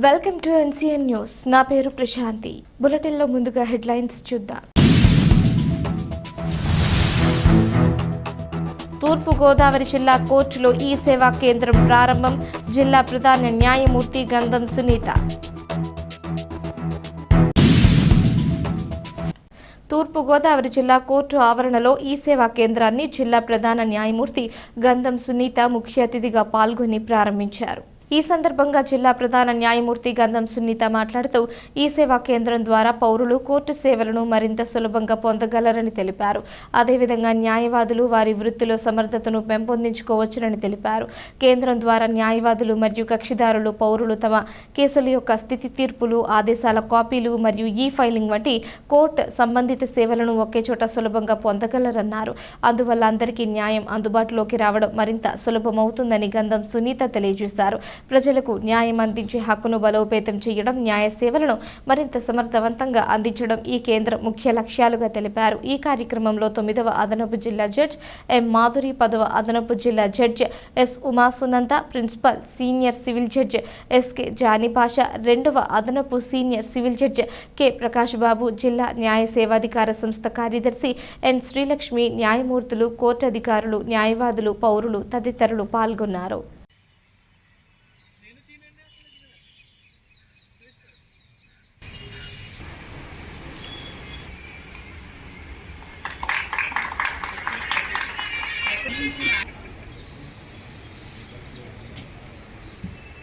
Welcome to NCN news. నా పేరు ప్రశాంతి. బులెటిన్లో ముందుగా హెడ్లైన్స్ చూద్దాం. తూర్పు గోదావరి జిల్లా కోర్టులో ఈ సేవా కేంద్రం ప్రారంభం. జిల్లా ప్రధాన న్యాయమూర్తి గంధం సునీత. తూర్పు గోదావరి జిల్లా కోర్టు ఆవరణలో ఈ సేవా కేంద్రాన్ని జిల్లా ప్రధాన న్యాయమూర్తి గంధం సునీత ముఖ్య అతిథిగా పాల్గొని ప్రారంభించారు. ఈ సందర్భంగా జిల్లా ప్రధాన న్యాయమూర్తి గంధం సునీత మాట్లాడుతూ ఈ సేవా కేంద్రం ద్వారా పౌరులు కోర్టు సేవలను మరింత సులభంగా పొందగలరని తెలిపారు. అదేవిధంగా న్యాయవాదులు వారి వృత్తిలో సమర్థతను పెంపొందించుకోవచ్చునని తెలిపారు. కేంద్రం ద్వారా న్యాయవాదులు మరియు కక్షిదారులు పౌరులు తమ కేసుల యొక్క స్థితి తీర్పులు ఆదేశాల కాపీలు మరియు ఈ ఫైలింగ్ వంటి కోర్టు సంబంధిత సేవలను ఒకే చోట సులభంగా పొందగలరన్నారు. అందువల్ల అందరికీ న్యాయం అందుబాటులోకి రావడం మరింత సులభమవుతుందని గంధం సునీత తెలియజేశారు. ప్రజలకు న్యాయం అందించే హక్కును బలోపేతం చేయడం న్యాయ సేవలను మరింత సమర్థవంతంగా అందించడం ఈ కేంద్రం ముఖ్య లక్ష్యాలుగా తెలిపారు. ఈ కార్యక్రమంలో తొమ్మిదవ అదనపు జిల్లా జడ్జ్ ఎం మాధురి పదవ అదనపు జిల్లా judge S Umasunanda principal senior civil judge SK Jani Basha రెండవ అదనపు senior civil judge K Prakash Babu జిల్లా న్యాయ సేవాధికార సంస్థ కార్యదర్శి ఎన్ శ్రీలక్ష్మి న్యాయమూర్తులు కోర్టు అధికారులు న్యాయవాదులు పౌరులు తదితరులు పాల్గొన్నారు.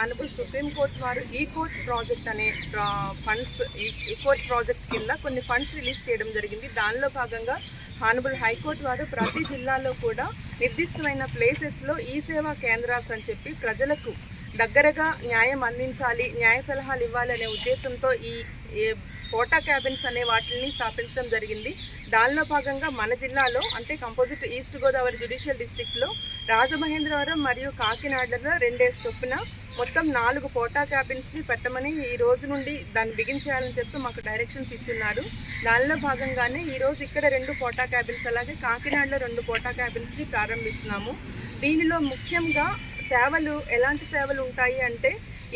ఆనబుల్ సుప్రీంకోర్ట్ వారు ఈ కోర్ట్స్ ప్రాజెక్ట్ అనే ఫండ్స్ ఈ కోర్ట్ ప్రాజెక్ట్ కింద కొన్ని ఫండ్స్ రిలీజ్ చేయడం జరిగింది. దానిలో భాగంగా హానబుల్ హైకోర్టు వారు ప్రతి జిల్లాలో కూడా నిర్దిష్టమైన ప్లేసెస్లో ఈ సేవా కేంద్రాస్ అని చెప్పి ప్రజలకు దగ్గరగా న్యాయం అందించాలి న్యాయ సలహాలు ఇవ్వాలనే ఉద్దేశంతో ఈ ఈ కోటా క్యాబిన్స్ అనే వాటిని స్థాపించడం జరిగింది. దానిలో భాగంగా మన జిల్లాలో అంటే కంపోజిట్ ఈస్ట్ గోదావరి జ్యుడిషియల్ డిస్టిక్లో రాజమహేంద్రవరం మరియు కాకినాడలో రెండేసి చొప్పున మొత్తం నాలుగు పోటా క్యాబిన్స్ని పెట్టమని ఈ రోజు నుండి దాన్ని బిగించేయాలని చెప్తూ మాకు డైరెక్షన్స్ ఇచ్చున్నారు. దానిలో భాగంగానే ఈరోజు ఇక్కడ రెండు పోటా క్యాబిన్స్ అలాగే కాకినాడలో రెండు పోటా క్యాబిన్స్ని ప్రారంభిస్తున్నాము. దీనిలో ముఖ్యంగా సేవలు ఎలాంటి సేవలు ఉంటాయి అంటే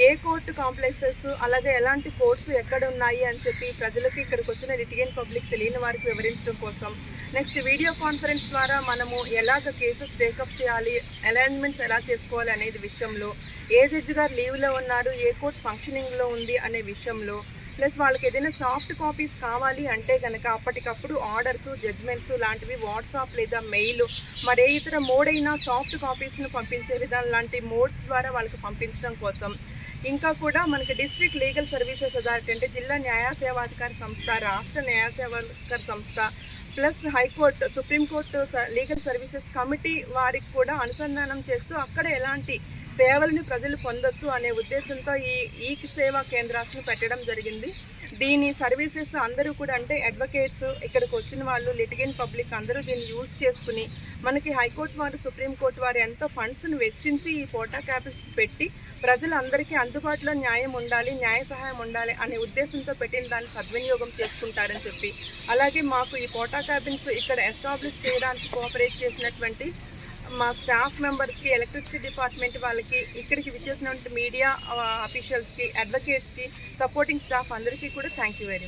ఏ కోర్టు కాంప్లెక్సెస్ అలాగే ఎలాంటి కోర్ట్స్ ఎక్కడ ఉన్నాయి అని చెప్పి ప్రజలకు ఇక్కడికి వచ్చిన లిటిగెంట్ పబ్లిక్ తెలియని వారికి వివరించడం కోసం. నెక్స్ట్ వీడియో కాన్ఫరెన్స్ ద్వారా మనము ఎలాగ కేసెస్ టేకప్ చేయాలి అలైన్మెంట్స్ ఎలా చేసుకోవాలి అనేది విషయంలో ఏ జడ్జి గారు లీవ్లో ఉన్నారు ఏ కోర్ట్ ఫంక్షనింగ్లో ఉంది అనే విషయంలో ప్లస్ వాళ్ళకి ఏదైనా సాఫ్ట్ కాపీస్ కావాలి అంటే కనుక అప్పటికప్పుడు ఆర్డర్స్ జడ్జ్మెంట్స్ లాంటివి వాట్సాప్ లేదా మెయిల్ మరే ఇతర మోడ్ అయినా సాఫ్ట్ కాపీస్ను పంపించే విధానం లాంటి మోడ్స్ ద్వారా వాళ్ళకి పంపించడం కోసం. ఇంకా కూడా మనకి డిస్ట్రిక్ట్ లీగల్ సర్వీసెస్ అథారిటీ అంటే జిల్లా న్యాయ సేవాధికార సంస్థ రాష్ట్ర న్యాయ సేవాధికార సంస్థ plus high court supreme court legal services committee వారికి కూడా అనుసంధానం చేస్తూ అక్కడ ఎలాంటి సేవలను ప్రజలు పొందొచ్చు అనే ఉద్దేశంతో ఈ ఈ సేవా కేంద్రాలను పెట్టడం జరిగింది. దీని సర్వీసెస్ అందరూ కూడా అంటే అడ్వకేట్స్ ఇక్కడికి వచ్చిన వాళ్ళు లిటిగెన్ పబ్లిక్ అందరూ దీన్ని యూజ్ చేసుకుని మనకి హైకోర్టు వారు సుప్రీంకోర్టు వారు ఎంతో ఫండ్స్ను వెచ్చించి ఈ పోటా క్యాపిల్స్ పెట్టి ప్రజలందరికీ అందుబాటులో న్యాయం ఉండాలి న్యాయ సహాయం ఉండాలి అనే ఉద్దేశంతో పెట్టిన దాన్ని సద్వినియోగం చేసుకుంటారని చెప్పి. అలాగే మాకు ఈ పోటా క్యాబిన్స్ ఇక్కడ ఎస్టాబ్లిష్ చేయడానికి కోఆపరేట్ చేసినటువంటి మా స్టాఫ్ మెంబర్స్కి ఎలక్ట్రిసిటీ డిపార్ట్మెంట్ వాళ్ళకి ఇక్కడికి విచ్చేసినటువంటి మీడియా అఫీషియల్స్కి అడ్వకేట్స్కి సపోర్టింగ్ స్టాఫ్ అందరికీ కూడా థ్యాంక్ యూ వెరీ మచ్